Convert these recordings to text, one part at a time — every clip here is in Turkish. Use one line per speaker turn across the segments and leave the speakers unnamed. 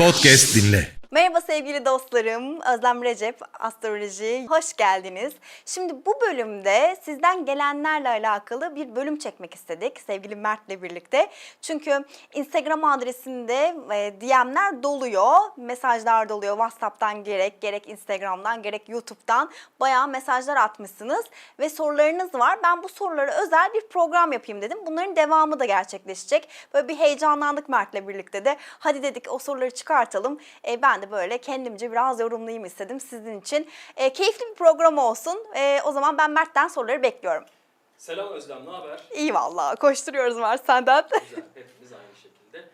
Podcast dinle.
Merhaba sevgili dostlarım, Özlem Recep, Astroloji. Hoş geldiniz. Şimdi bu bölümde sizden gelenlerle alakalı bir bölüm çekmek istedik sevgili Mert'le birlikte. Çünkü Instagram adresinde e, DM'ler doluyor, mesajlar doluyor. WhatsApp'tan gerek, gerek Instagram'dan, gerek YouTube'dan bayağı mesajlar atmışsınız ve sorularınız var. Ben bu sorulara özel bir program yapayım dedim. Bunların devamı da gerçekleşecek. Böyle bir heyecanlandık Mert'le birlikte de. Hadi dedik o soruları çıkartalım. E, ben de böyle kendimce biraz yorumlayayım istedim sizin için. E, keyifli bir program olsun. E, o zaman ben Mert'ten soruları bekliyorum.
Selam Özlem, ne haber?
İyi vallahi koşturuyoruz Mert senden.
Güzel, hepimiz aynı şekilde.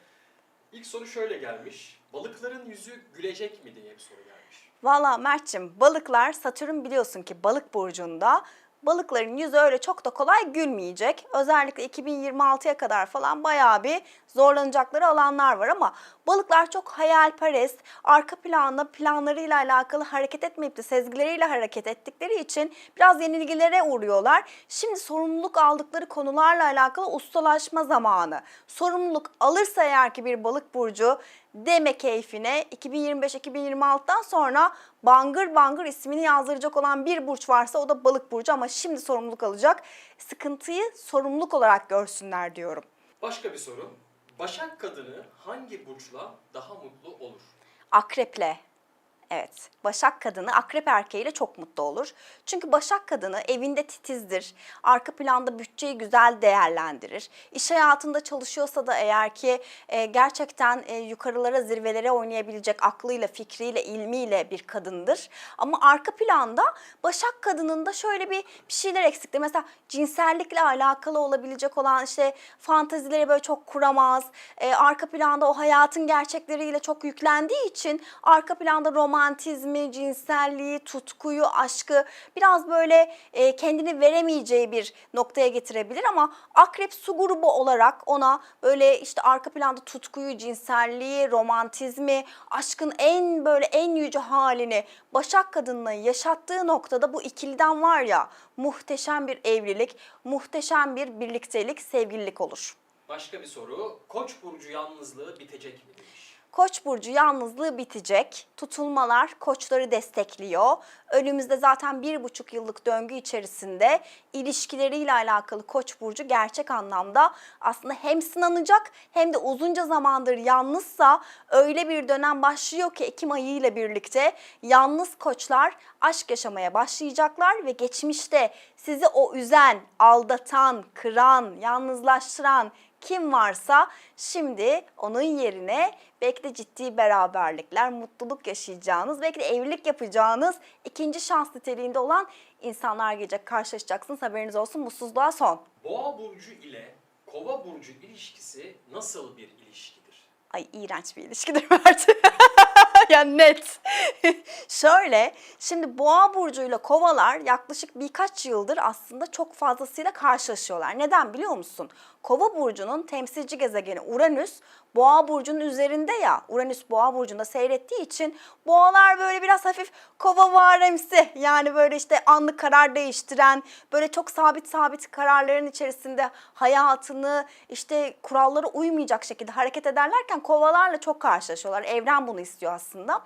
İlk soru şöyle gelmiş. Balıkların yüzü gülecek mi diye bir soru gelmiş.
Valla Mert'cim balıklar Satürn biliyorsun ki balık burcunda. Balıkların yüzü öyle çok da kolay gülmeyecek. Özellikle 2026'ya kadar falan bayağı bir zorlanacakları alanlar var ama balıklar çok hayalperest. Arka planda planlarıyla alakalı hareket etmeyip de sezgileriyle hareket ettikleri için biraz yenilgilere uğruyorlar. Şimdi sorumluluk aldıkları konularla alakalı ustalaşma zamanı. Sorumluluk alırsa eğer ki bir balık burcu deme keyfine 2025-2026'dan sonra bangır bangır ismini yazdıracak olan bir burç varsa o da balık burcu ama şimdi sorumluluk alacak. Sıkıntıyı sorumluluk olarak görsünler diyorum.
Başka bir soru. Başak kadını hangi burçla daha mutlu olur?
Akreple. Evet, Başak kadını akrep erkeğiyle çok mutlu olur. Çünkü Başak kadını evinde titizdir. Arka planda bütçeyi güzel değerlendirir. İş hayatında çalışıyorsa da eğer ki e, gerçekten e, yukarılara, zirvelere oynayabilecek aklıyla, fikriyle, ilmiyle bir kadındır. Ama arka planda Başak kadının da şöyle bir, bir şeyler eksiktir. Mesela cinsellikle alakalı olabilecek olan işte fantazileri böyle çok kuramaz. E, arka planda o hayatın gerçekleriyle çok yüklendiği için arka planda romantizmi, cinselliği, tutkuyu, aşkı biraz böyle e, kendini veremeyeceği bir noktaya getirebilir ama akrep su grubu olarak ona böyle işte arka planda tutkuyu, cinselliği, romantizmi, aşkın en böyle en yüce halini Başak kadınla yaşattığı noktada bu ikiliden var ya muhteşem bir evlilik, muhteşem bir birliktelik, sevgililik olur.
Başka bir soru. Koç burcu yalnızlığı bitecek mi.
Koç burcu yalnızlığı bitecek. Tutulmalar koçları destekliyor. Önümüzde zaten bir buçuk yıllık döngü içerisinde ilişkileriyle alakalı Koç burcu gerçek anlamda aslında hem sınanacak hem de uzunca zamandır yalnızsa öyle bir dönem başlıyor ki Ekim ayı ile birlikte yalnız koçlar aşk yaşamaya başlayacaklar ve geçmişte sizi o üzen, aldatan, kıran, yalnızlaştıran, kim varsa şimdi onun yerine belki de ciddi beraberlikler, mutluluk yaşayacağınız, belki de evlilik yapacağınız ikinci şans niteliğinde olan insanlar gelecek. Karşılaşacaksınız haberiniz olsun mutsuzluğa son.
Boğa burcu ile Kova burcu ilişkisi nasıl bir ilişkidir?
Ay iğrenç bir ilişkidir Mert. yani net. Şöyle, şimdi boğa burcuyla kovalar yaklaşık birkaç yıldır aslında çok fazlasıyla karşılaşıyorlar. Neden biliyor musun? Kova burcunun temsilci gezegeni Uranüs boğa burcunun üzerinde ya. Uranüs boğa burcunda seyrettiği için boğalar böyle biraz hafif kova varemsi. Yani böyle işte anlık karar değiştiren, böyle çok sabit sabit kararların içerisinde hayatını işte kurallara uymayacak şekilde hareket ederlerken kovalarla çok karşılaşıyorlar. Evren bunu istiyor aslında.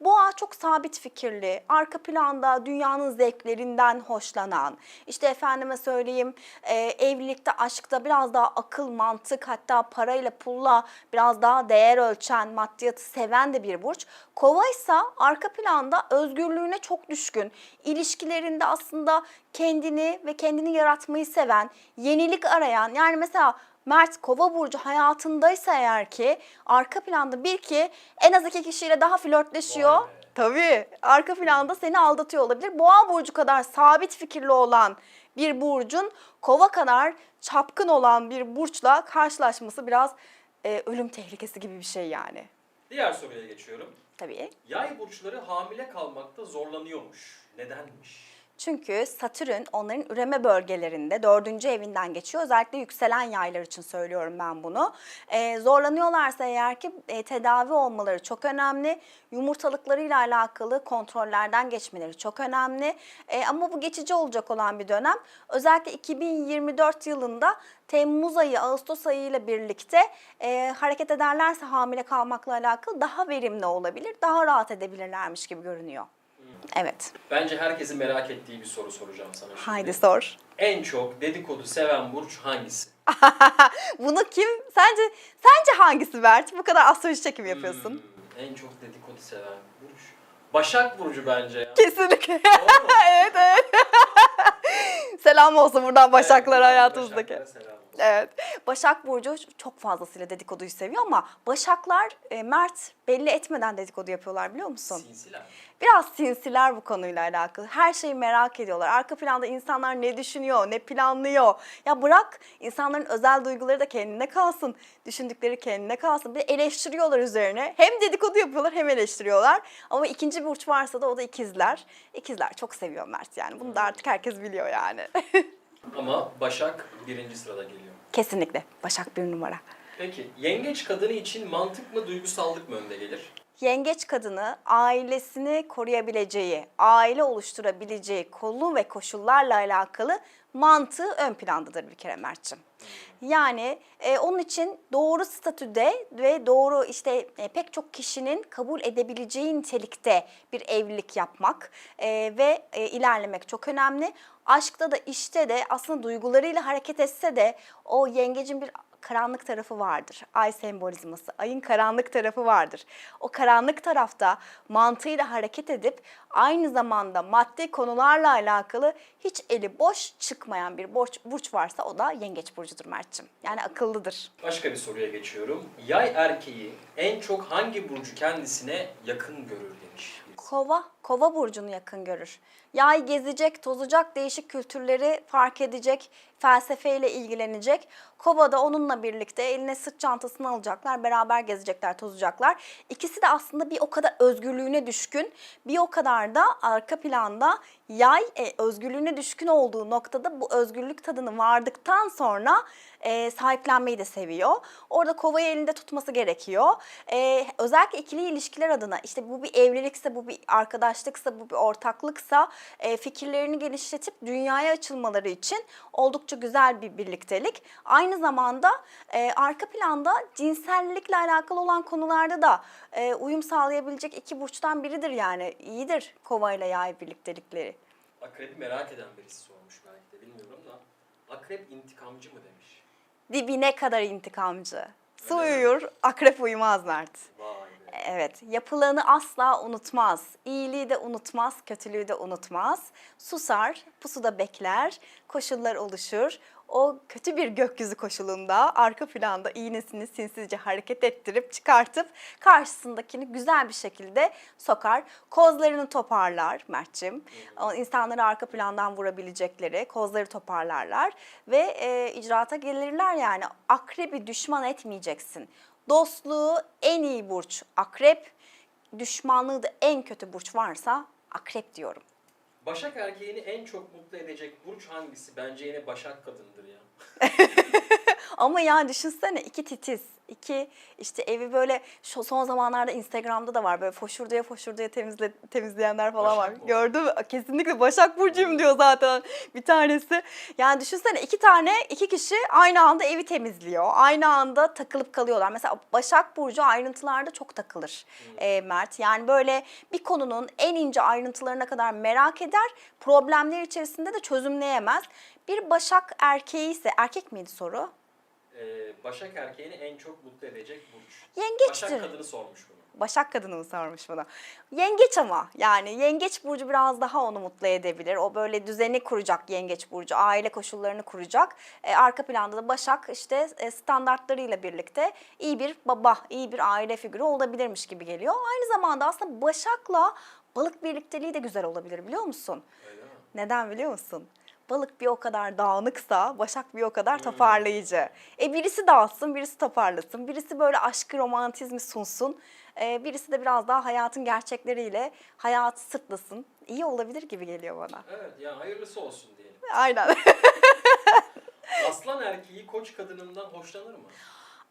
Boğa çok sabit fikirli, arka planda dünyanın zevklerinden hoşlanan, işte efendime söyleyeyim e, evlilikte, aşkta biraz daha akıl, mantık hatta parayla, pulla biraz daha değer ölçen, maddiyatı seven de bir burç. Kova ise arka planda özgürlüğüne çok düşkün. İlişkilerinde aslında kendini ve kendini yaratmayı seven, yenilik arayan yani mesela Mert Kova burcu hayatındaysa eğer ki arka planda bir ki en az iki kişiyle daha flörtleşiyor.
Vay.
Tabii arka planda seni aldatıyor olabilir. Boğa burcu kadar sabit fikirli olan bir burcun kova kadar çapkın olan bir burçla karşılaşması biraz e, ölüm tehlikesi gibi bir şey yani.
Diğer soruya geçiyorum.
Tabii.
Yay burçları hamile kalmakta zorlanıyormuş. Nedenmiş?
Çünkü Satürn onların üreme bölgelerinde dördüncü evinden geçiyor. Özellikle yükselen yaylar için söylüyorum ben bunu. Ee, zorlanıyorlarsa eğer ki e, tedavi olmaları çok önemli. Yumurtalıklarıyla alakalı kontrollerden geçmeleri çok önemli. E, ama bu geçici olacak olan bir dönem. Özellikle 2024 yılında Temmuz ayı, Ağustos ayı ile birlikte e, hareket ederlerse hamile kalmakla alakalı daha verimli olabilir, daha rahat edebilirlermiş gibi görünüyor. Evet.
Bence herkesin merak ettiği bir soru soracağım sana şimdi.
Haydi sor.
En çok dedikodu seven burç hangisi?
Bunu kim? Sence sence hangisi Bert? Bu kadar astroloji çekimi yapıyorsun.
Hmm, en çok dedikodu seven burç. Başak Burcu bence ya.
Kesinlikle.
Doğru mu?
evet evet. Selam olsun buradan Başaklara
Evet,
hayatımızdaki.
Başaklara selam.
Evet. Başak Burcu çok fazlasıyla dedikoduyu seviyor ama Başaklar e, Mert belli etmeden dedikodu yapıyorlar biliyor musun?
Sinsiler.
Biraz sinsiler bu konuyla alakalı. Her şeyi merak ediyorlar. Arka planda insanlar ne düşünüyor, ne planlıyor. Ya bırak insanların özel duyguları da kendine kalsın. Düşündükleri kendine kalsın. Bir de eleştiriyorlar üzerine. Hem dedikodu yapıyorlar hem eleştiriyorlar. Ama ikinci burç varsa da o da ikizler. İkizler çok seviyor Mert yani. Bunu da artık herkes biliyor yani.
Ama Başak birinci sırada geliyor.
Kesinlikle. Başak bir numara.
Peki yengeç kadını için mantık mı duygusallık mı önde gelir?
Yengeç kadını ailesini koruyabileceği, aile oluşturabileceği kolu ve koşullarla alakalı mantığı ön plandadır bir kere Mert'ciğim. Yani e, onun için doğru statüde ve doğru işte e, pek çok kişinin kabul edebileceği nitelikte bir evlilik yapmak e, ve e, ilerlemek çok önemli. Aşkta da işte de aslında duygularıyla hareket etse de o yengecin bir karanlık tarafı vardır. Ay sembolizması, ayın karanlık tarafı vardır. O karanlık tarafta mantığıyla hareket edip aynı zamanda maddi konularla alakalı hiç eli boş çıkmayan bir burç, burç varsa o da yengeç burcudur Mert'ciğim. Yani akıllıdır.
Başka bir soruya geçiyorum. Yay erkeği en çok hangi burcu kendisine yakın görür demiş.
Kova, kova burcunu yakın görür. Yay gezecek, tozacak, değişik kültürleri fark edecek, felsefeyle ilgilenecek. Kova da onunla birlikte eline sırt çantasını alacaklar, beraber gezecekler, tozacaklar. İkisi de aslında bir o kadar özgürlüğüne düşkün, bir o kadar da arka planda yay e, özgürlüğüne düşkün olduğu noktada bu özgürlük tadını vardıktan sonra e, sahiplenmeyi de seviyor. Orada kovayı elinde tutması gerekiyor. E, özellikle ikili ilişkiler adına işte bu bir evlilikse, bu bir arkadaşlıksa, bu bir ortaklıksa e, fikirlerini geliştirip dünyaya açılmaları için oldukça güzel bir birliktelik. Aynı zamanda e, arka planda cinsellikle alakalı olan konularda da e, uyum sağlayabilecek iki burçtan biridir yani. İyidir kova ile yay birliktelikleri.
Akrebi merak eden birisi sormuş belki de bilmiyorum da. Akrep intikamcı mı demiş.
Dibine kadar intikamcı. Su
Öyle mi?
uyur, akrep uyumaz Mert.
Vay.
Evet, yapılanı asla unutmaz. İyiliği de unutmaz, kötülüğü de unutmaz. Susar, pusuda bekler, koşullar oluşur. O kötü bir gökyüzü koşulunda arka planda iğnesini sinsizce hareket ettirip çıkartıp karşısındakini güzel bir şekilde sokar. Kozlarını toparlar Mert'cim. İnsanları arka plandan vurabilecekleri kozları toparlarlar ve e, icraata gelirler yani. Akrebi düşman etmeyeceksin. Dostluğu en iyi burç akrep, düşmanlığı da en kötü burç varsa akrep diyorum.
Başak erkeğini en çok mutlu edecek burç hangisi? Bence yine Başak kadındır ya.
Ama ya düşünsene iki titiz, iki işte evi böyle şu son zamanlarda Instagram'da da var böyle foşurduya foşurduya temizle, temizleyenler falan
Başak
var. Gördün mü? Kesinlikle Başak Burcu'yum diyor zaten bir tanesi. Yani düşünsene iki tane iki kişi aynı anda evi temizliyor. Aynı anda takılıp kalıyorlar. Mesela Başak Burcu ayrıntılarda çok takılır e, Mert. Yani böyle bir konunun en ince ayrıntılarına kadar merak eder. Problemler içerisinde de çözümleyemez. Bir Başak erkeği ise erkek miydi soru?
Ee, Başak erkeğini en çok mutlu edecek burç.
Yengeçtir.
Başak kadını sormuş bunu.
Başak kadını mı sormuş bana? Yengeç ama yani yengeç burcu biraz daha onu mutlu edebilir. O böyle düzeni kuracak yengeç burcu, aile koşullarını kuracak. E, arka planda da Başak işte e, standartlarıyla birlikte iyi bir baba, iyi bir aile figürü olabilirmiş gibi geliyor. Aynı zamanda aslında Başak'la balık birlikteliği de güzel olabilir biliyor musun?
Öyle mi?
Neden biliyor musun? Balık bir o kadar dağınıksa Başak bir o kadar toparlayıcı. E birisi dağıtsın, birisi toparlasın, birisi böyle aşkı romantizmi sunsun. Ee, birisi de biraz daha hayatın gerçekleriyle hayatı sırtlasın. İyi olabilir gibi geliyor bana.
Evet yani hayırlısı olsun diyelim.
Aynen.
Aslan erkeği koç kadınından hoşlanır mı?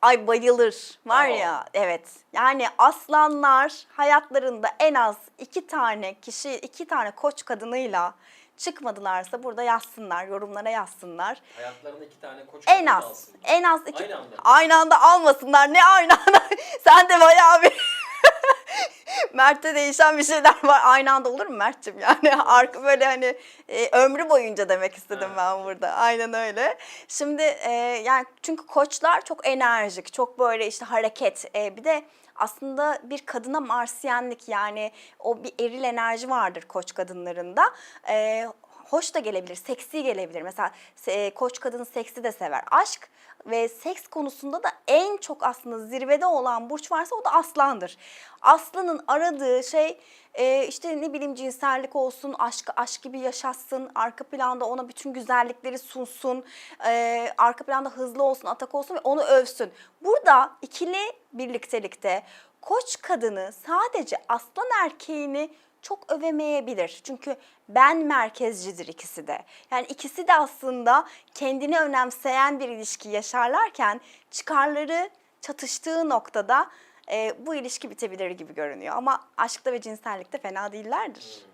Ay bayılır. Var
Aa.
ya evet. Yani aslanlar hayatlarında en az iki tane kişi, iki tane koç kadınıyla çıkmadılarsa burada yazsınlar, yorumlara yazsınlar.
Hayatlarında iki tane koç
En az,
alsın.
en az iki
Aynı anda.
aynı anda almasınlar. Ne aynı anda? Sen de bayağı bir Mert'te değişen bir şeyler var. Aynı anda olur mu Mert'cim? Yani arka böyle hani e, ömrü boyunca demek istedim
Ha,
ben burada. Aynen öyle. Şimdi e, yani çünkü koçlar çok enerjik, çok böyle işte hareket. E, bir de aslında bir kadına marsiyenlik yani o bir eril enerji vardır koç kadınlarında. E, hoş da gelebilir, seksi gelebilir. Mesela e, koç kadın seksi de sever. Aşk ve seks konusunda da en çok aslında zirvede olan burç varsa o da aslandır. Aslanın aradığı şey e, işte ne bileyim cinsellik olsun, aşk aşk gibi yaşatsın, arka planda ona bütün güzellikleri sunsun, e, arka planda hızlı olsun, atak olsun ve onu övsün. Burada ikili birliktelikte koç kadını sadece aslan erkeğini çok övemeyebilir. Çünkü ben merkezcidir ikisi de. Yani ikisi de aslında kendini önemseyen bir ilişki yaşarlarken çıkarları çatıştığı noktada e, bu ilişki bitebilir gibi görünüyor. Ama aşkta ve cinsellikte fena değillerdir.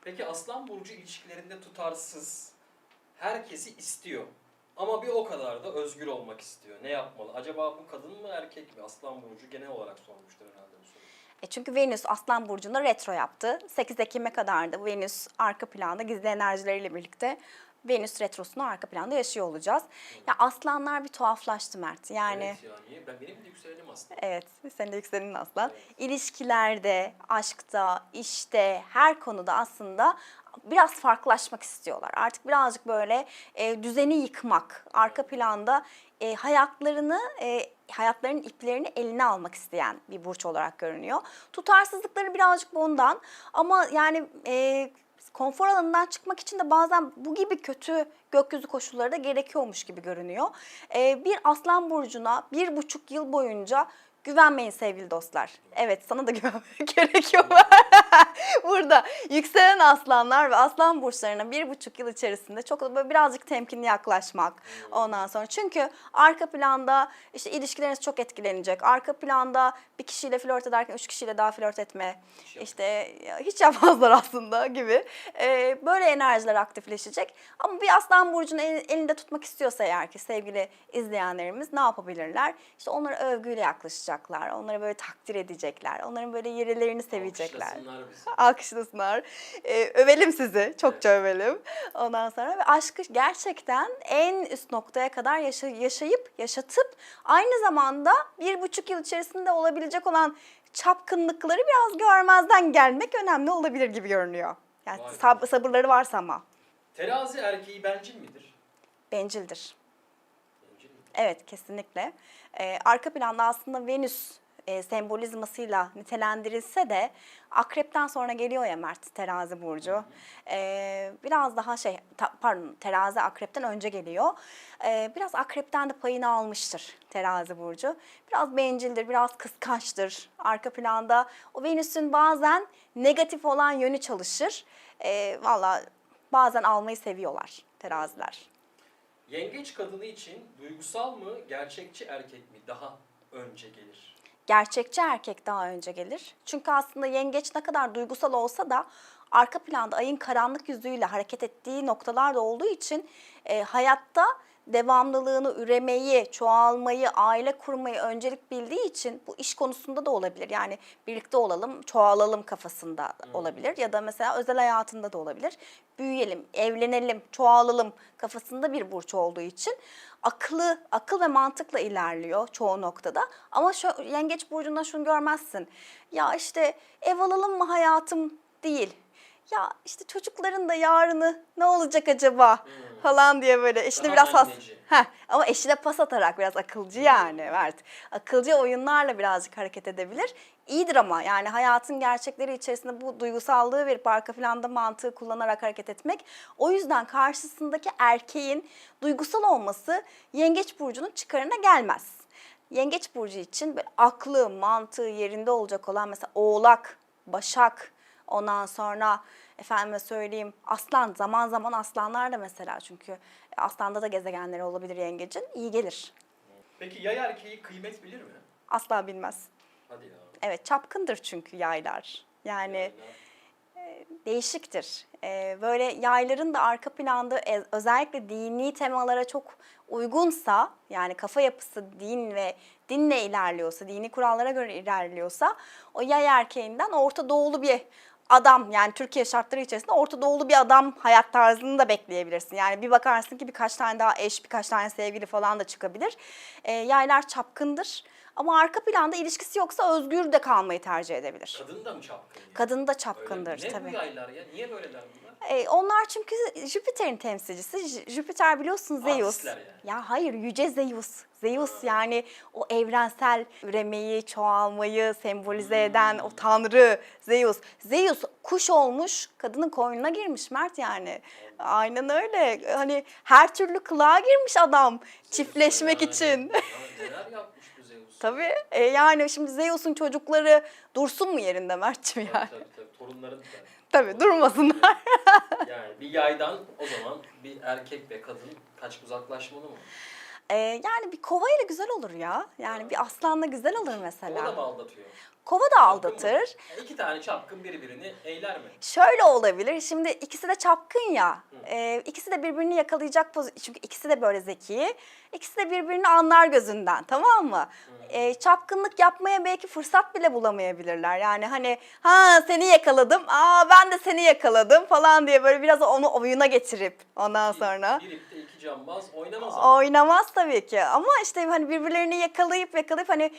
Peki Aslan Burcu ilişkilerinde tutarsız, herkesi istiyor. Ama bir o kadar da özgür olmak istiyor. Ne yapmalı? Acaba bu kadın mı erkek mi? Aslan Burcu genel olarak sormuştur herhalde bu soruyu.
E çünkü Venüs Aslan Burcu'nda retro yaptı. 8 Ekim'e kadar da Venüs arka planda gizli enerjileriyle birlikte Venüs retrosunu arka planda yaşıyor olacağız. Ya aslanlar bir tuhaflaştı Mert. Yani
Evet ya niye? Ben, benim de yükselenim aslında.
Evet, senin de yükselenin aslan.
Evet.
İlişkilerde, aşkta, işte her konuda aslında biraz farklılaşmak istiyorlar. Artık birazcık böyle e, düzeni yıkmak, arka planda e, hayatlarını, e, hayatlarının iplerini eline almak isteyen bir burç olarak görünüyor. Tutarsızlıkları birazcık bundan ama yani e, konfor alanından çıkmak için de bazen bu gibi kötü gökyüzü koşulları da gerekiyormuş gibi görünüyor. Ee, bir aslan burcuna bir buçuk yıl boyunca güvenmeyin sevgili dostlar. Evet sana da güvenmek gerekiyor. Burada yükselen aslanlar ve aslan burçlarına bir buçuk yıl içerisinde çok da böyle birazcık temkinli yaklaşmak ondan sonra. Çünkü arka planda işte ilişkileriniz çok etkilenecek. Arka planda bir kişiyle flört ederken üç kişiyle daha flört etme. İşte hiç yapmazlar aslında gibi. Ee, böyle enerjiler aktifleşecek. Ama bir aslan burcunu el- elinde tutmak istiyorsa eğer ki sevgili izleyenlerimiz ne yapabilirler? İşte onlara övgüyle yaklaşacaklar. Onları böyle takdir edecekler. Onların böyle yerlerini sevecekler.
Alkışlasınlar bizi.
Alkışlasınlar. Ee, övelim sizi. Çokça övelim. Ondan sonra ve aşkı gerçekten en üst noktaya kadar yaşa- yaşayıp, yaşatıp aynı zamanda bir buçuk yıl içerisinde olabilecek olan çapkınlıkları biraz görmezden gelmek önemli olabilir gibi görünüyor. Yani
Vay
sab- sabırları varsa ama
Terazi erkeği bencil midir?
bencildir.
Bencil mi?
Evet kesinlikle. Ee, arka planda aslında Venüs e, sembolizmasıyla nitelendirilse de akrepten sonra geliyor ya Mert terazi burcu. Ee, biraz daha şey ta- pardon terazi akrepten önce geliyor. Ee, biraz akrepten de payını almıştır terazi burcu. Biraz bencildir, biraz kıskançtır. Arka planda o Venüs'ün bazen negatif olan yönü çalışır. Ee, Valla bazen almayı seviyorlar teraziler.
Yengeç kadını için duygusal mı, gerçekçi erkek mi daha önce gelir?
Gerçekçi erkek daha önce gelir. Çünkü aslında yengeç ne kadar duygusal olsa da arka planda ayın karanlık yüzüyle hareket ettiği noktalar da olduğu için e, hayatta devamlılığını, üremeyi, çoğalmayı, aile kurmayı öncelik bildiği için bu iş konusunda da olabilir. Yani birlikte olalım, çoğalalım kafasında olabilir ya da mesela özel hayatında da olabilir. Büyüyelim, evlenelim, çoğalalım kafasında bir burç olduğu için akıllı, akıl ve mantıkla ilerliyor çoğu noktada. Ama şu yengeç burcunda şunu görmezsin. Ya işte ev alalım mı hayatım değil. Ya işte çocukların da yarını ne olacak acaba falan diye böyle eşine biraz has. Heh, ama eşine pas atarak biraz akılcı yani Mert. Akılcı oyunlarla birazcık hareket edebilir. İyidir ama yani hayatın gerçekleri içerisinde bu duygusallığı verip arka planda mantığı kullanarak hareket etmek. O yüzden karşısındaki erkeğin duygusal olması yengeç burcunun çıkarına gelmez. Yengeç burcu için böyle aklı, mantığı yerinde olacak olan mesela Oğlak, Başak, ondan sonra efendime söyleyeyim Aslan, zaman zaman aslanlar da mesela çünkü aslanda da gezegenleri olabilir yengecin, iyi gelir.
Peki yay erkeği kıymet bilir mi?
Asla bilmez.
Hadi ya.
Evet çapkındır çünkü yaylar. Yani değişiktir. Ee, böyle yayların da arka planda e- özellikle dini temalara çok uygunsa yani kafa yapısı din ve dinle ilerliyorsa, dini kurallara göre ilerliyorsa o yay erkeğinden Orta Doğulu bir adam yani Türkiye şartları içerisinde Orta Doğulu bir adam hayat tarzını da bekleyebilirsin. Yani bir bakarsın ki birkaç tane daha eş, birkaç tane sevgili falan da çıkabilir. Ee, yaylar çapkındır ama arka planda ilişkisi yoksa özgür de kalmayı tercih edebilir.
Kadın da mı çapkın?
Kadın da
Öyle mi?
çapkındır
ne
tabii.
bu yaylar ya? Niye böyleler bunlar?
E, onlar çünkü Jüpiter'in temsilcisi. J- Jüpiter biliyorsun Zeus.
Artistler yani.
Ya hayır yüce Zeus. Zeus yani o evrensel üremeyi, çoğalmayı sembolize eden
Hmm.
o tanrı Zeus. Zeus kuş olmuş, kadının koynuna girmiş Mert yani. Aynen öyle. Hani her türlü kılığa girmiş adam çiftleşmek
Yani,
için.
ya neler yapmış bu Zeus?
Tabii e, yani şimdi Zeus'un çocukları dursun mu yerinde Mert'ciğim
Tabii
yani?
tabii, tabii. Torunların da.
Tabii durmasınlar.
Yani bir yaydan o zaman bir erkek ve kadın kaç uzaklaşmalı mı?
Ee, yani bir kova ile güzel olur ya. Yani bir aslanla güzel olur
O da mı
mesela.
aldatıyor?
Kova da aldatır.
Yani iki tane çapkın birbirini eyler mi?
Şöyle olabilir. Şimdi ikisi de çapkın ya. Ee, ikisi de birbirini yakalayacak poz çünkü ikisi de böyle zeki. İkisi de birbirini anlar gözünden tamam mı? Ee, çapkınlık yapmaya belki fırsat bile bulamayabilirler. Yani hani ha seni yakaladım, aa ben de seni yakaladım falan diye böyle biraz onu oyuna getirip ondan sonra.
Bir ipte iki cambaz oynamaz ama.
Oynamaz tabii ki ama işte hani birbirlerini yakalayıp yakalayıp hani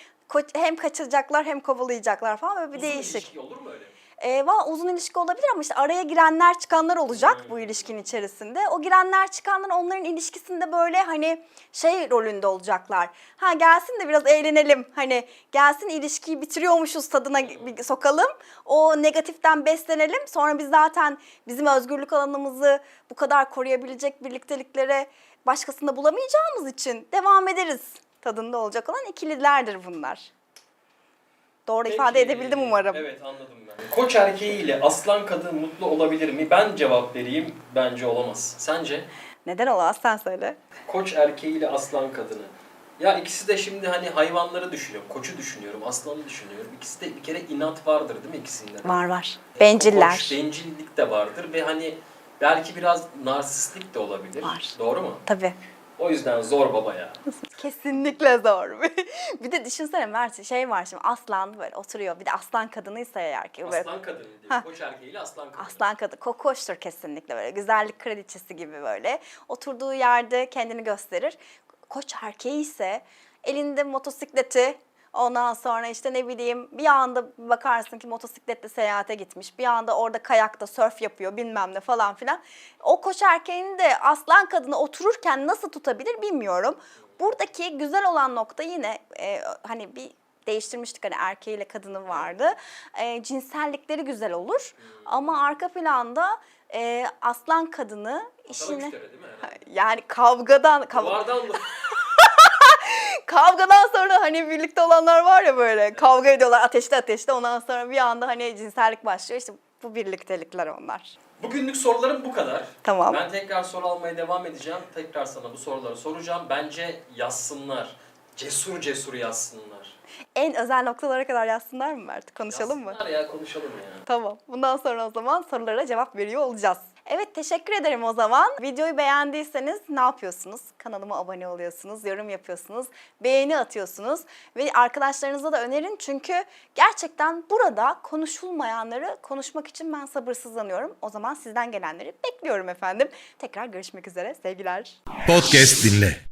hem kaçıracaklar hem kovalayacaklar falan böyle bir
Uzun
değişik.
ilişki olur mu öyle?
Ee, valla uzun ilişki olabilir ama işte araya girenler çıkanlar olacak
Hmm.
bu ilişkinin içerisinde. O girenler çıkanlar onların ilişkisinde böyle hani şey rolünde olacaklar. Ha gelsin de biraz eğlenelim. Hani gelsin ilişkiyi bitiriyormuşuz tadına bir sokalım. O negatiften beslenelim. Sonra biz zaten bizim özgürlük alanımızı bu kadar koruyabilecek birlikteliklere başkasında bulamayacağımız için devam ederiz tadında olacak olan ikililerdir bunlar. Doğru ifade
Peki,
edebildim umarım.
Evet anladım ben. Koç erkeğiyle aslan kadın mutlu olabilir mi? Ben cevap vereyim. Bence olamaz. Sence?
Neden olamaz sen söyle.
Koç erkeğiyle aslan kadını. Ya ikisi de şimdi hani hayvanları düşünüyorum. Koçu düşünüyorum, aslanı düşünüyorum. İkisi de bir kere inat vardır değil mi ikisinde? de?
Var var. Benciller.
Koç bencillik de vardır ve hani belki biraz narsistlik de olabilir.
Var.
Doğru mu?
Tabii.
O yüzden zor baba ya.
Kesinlikle zor. bir de düşünsene Mert şey var şimdi aslan böyle oturuyor. Bir de aslan kadınıysa eğer ki. Böyle
Aslan kadını diyor.
Ha.
Koç erkeğiyle aslan kadını.
Aslan kadın kokoştur kesinlikle böyle güzellik kraliçesi gibi böyle oturduğu yerde kendini gösterir. Koç erkeği ise elinde motosikleti ondan sonra işte ne bileyim bir anda bakarsın ki motosikletle seyahate gitmiş. Bir anda orada kayakta sörf yapıyor bilmem ne falan filan. O koç erkeğini de aslan kadını otururken nasıl tutabilir bilmiyorum. Buradaki güzel olan nokta yine e, hani bir değiştirmiştik hani erkeğiyle kadını vardı. E, cinsellikleri güzel olur ama arka planda e, aslan kadını işini
herhalde?
yani kavgadan kav-
Duvardan da
kavgadan sonra hani birlikte olanlar var ya böyle kavga ediyorlar ateşte ateşte ondan sonra bir anda hani cinsellik başlıyor işte bu birliktelikler onlar.
Bugünlük sorularım bu kadar.
Tamam.
Ben tekrar soru almaya devam edeceğim. Tekrar sana bu soruları soracağım. Bence yazsınlar. Cesur cesur yazsınlar.
En özel noktalara kadar yazsınlar mı Mert? Konuşalım mı?
Yazsınlar ya konuşalım ya.
Tamam. Bundan sonra o zaman sorulara cevap veriyor olacağız. Evet teşekkür ederim o zaman. Videoyu beğendiyseniz ne yapıyorsunuz? Kanalıma abone oluyorsunuz, yorum yapıyorsunuz, beğeni atıyorsunuz ve arkadaşlarınıza da önerin çünkü gerçekten burada konuşulmayanları konuşmak için ben sabırsızlanıyorum. O zaman sizden gelenleri bekliyorum efendim. Tekrar görüşmek üzere. Sevgiler.
Podcast dinle.